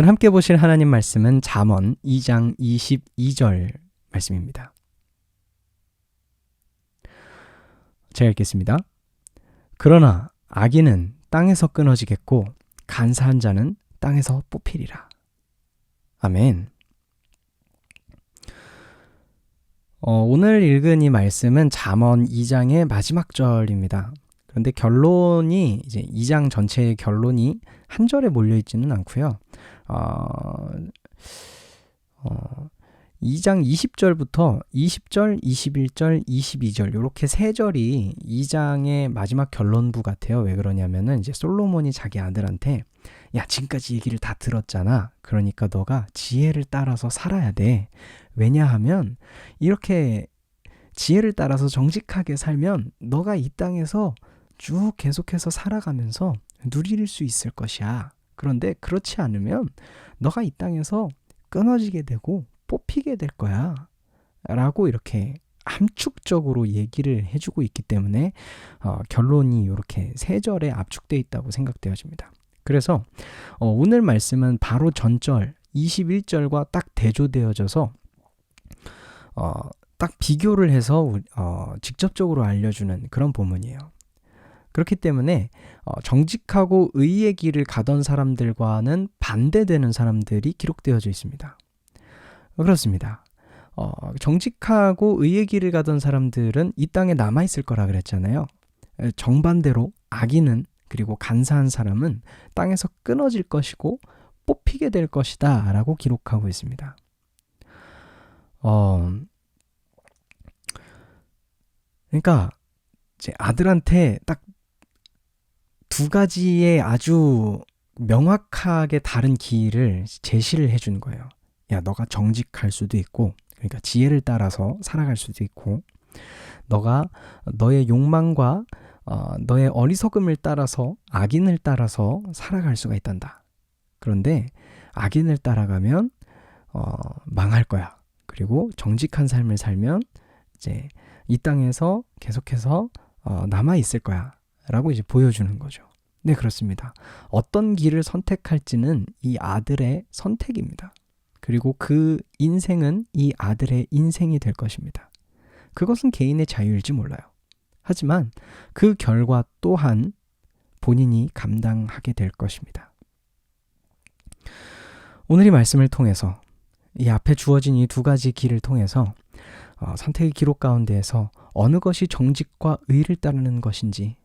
오늘 함께 보실 하나님 말씀은 잠언 2장 22절 말씀입니다. 제가 읽겠습니다. 그러나 악인은 땅에서 끊어지겠고 간사한 자는 땅에서 뽑히리라. 아멘. 어, 오늘 읽은 이 말씀은 잠언 2장의 마지막 절입니다. 그런데 결론이 이제 2장 전체의 결론이 한 절에 몰려 있지는 않고요. 어, 어, 2장 20절부터 20절, 21절, 22절 이렇게 세 절이 2장의 마지막 결론부 같아요. 왜 그러냐면은 이제 솔로몬이 자기 아들한테 야 지금까지 얘기를 다 들었잖아. 그러니까 너가 지혜를 따라서 살아야 돼. 왜냐하면 이렇게 지혜를 따라서 정직하게 살면 너가 이 땅에서 쭉 계속해서 살아가면서 누릴 수 있을 것이야. 그런데 그렇지 않으면 너가 이 땅에서 끊어지게 되고 뽑히게 될 거야. 라고 이렇게 함축적으로 얘기를 해주고 있기 때문에 어, 결론이 이렇게 세 절에 압축되어 있다고 생각되어집니다. 그래서 어, 오늘 말씀은 바로 전절 21절과 딱 대조되어져서 어, 딱 비교를 해서 어, 직접적으로 알려주는 그런 본문이에요. 그렇기 때문에 어, 정직하고 의의 길을 가던 사람들과는 반대되는 사람들이 기록되어져 있습니다. 그렇습니다. 어, 정직하고 의의 길을 가던 사람들은 이 땅에 남아 있을 거라 그랬잖아요. 정반대로 악인은 그리고 간사한 사람은 땅에서 끊어질 것이고 뽑히게 될 것이다 라고 기록하고 있습니다. 어, 그러니까 제 아들한테 딱 두 가지의 아주 명확하게 다른 길을 제시를 해준 거예요. 야, 너가 정직할 수도 있고, 그러니까 지혜를 따라서 살아갈 수도 있고, 너가 너의 욕망과 어, 너의 어리석음을 따라서 악인을 따라서 살아갈 수가 있단다. 그런데 악인을 따라가면 어, 망할 거야. 그리고 정직한 삶을 살면 이제 이 땅에서 계속해서 어, 남아 있을 거야. 라고 이제 보여주는 거죠. 네, 그렇습니다. 어떤 길을 선택할지는 이 아들의 선택입니다. 그리고 그 인생은 이 아들의 인생이 될 것입니다. 그것은 개인의 자유일지 몰라요. 하지만 그 결과 또한 본인이 감당하게 될 것입니다. 오늘 이 말씀을 통해서 이 앞에 주어진 이 두 가지 길을 통해서 어, 선택의 기록 가운데에서 어느 것이 정직과 의를 따르는 것인지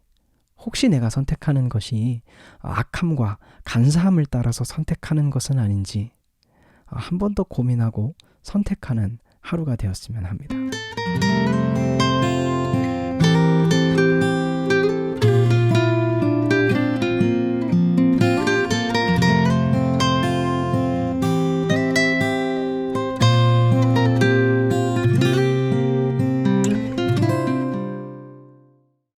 혹시 내가 선택하는 것이 악함과 간사함을 따라서 선택하는 것은 아닌지 한 번 더 고민하고 선택하는 하루가 되었으면 합니다.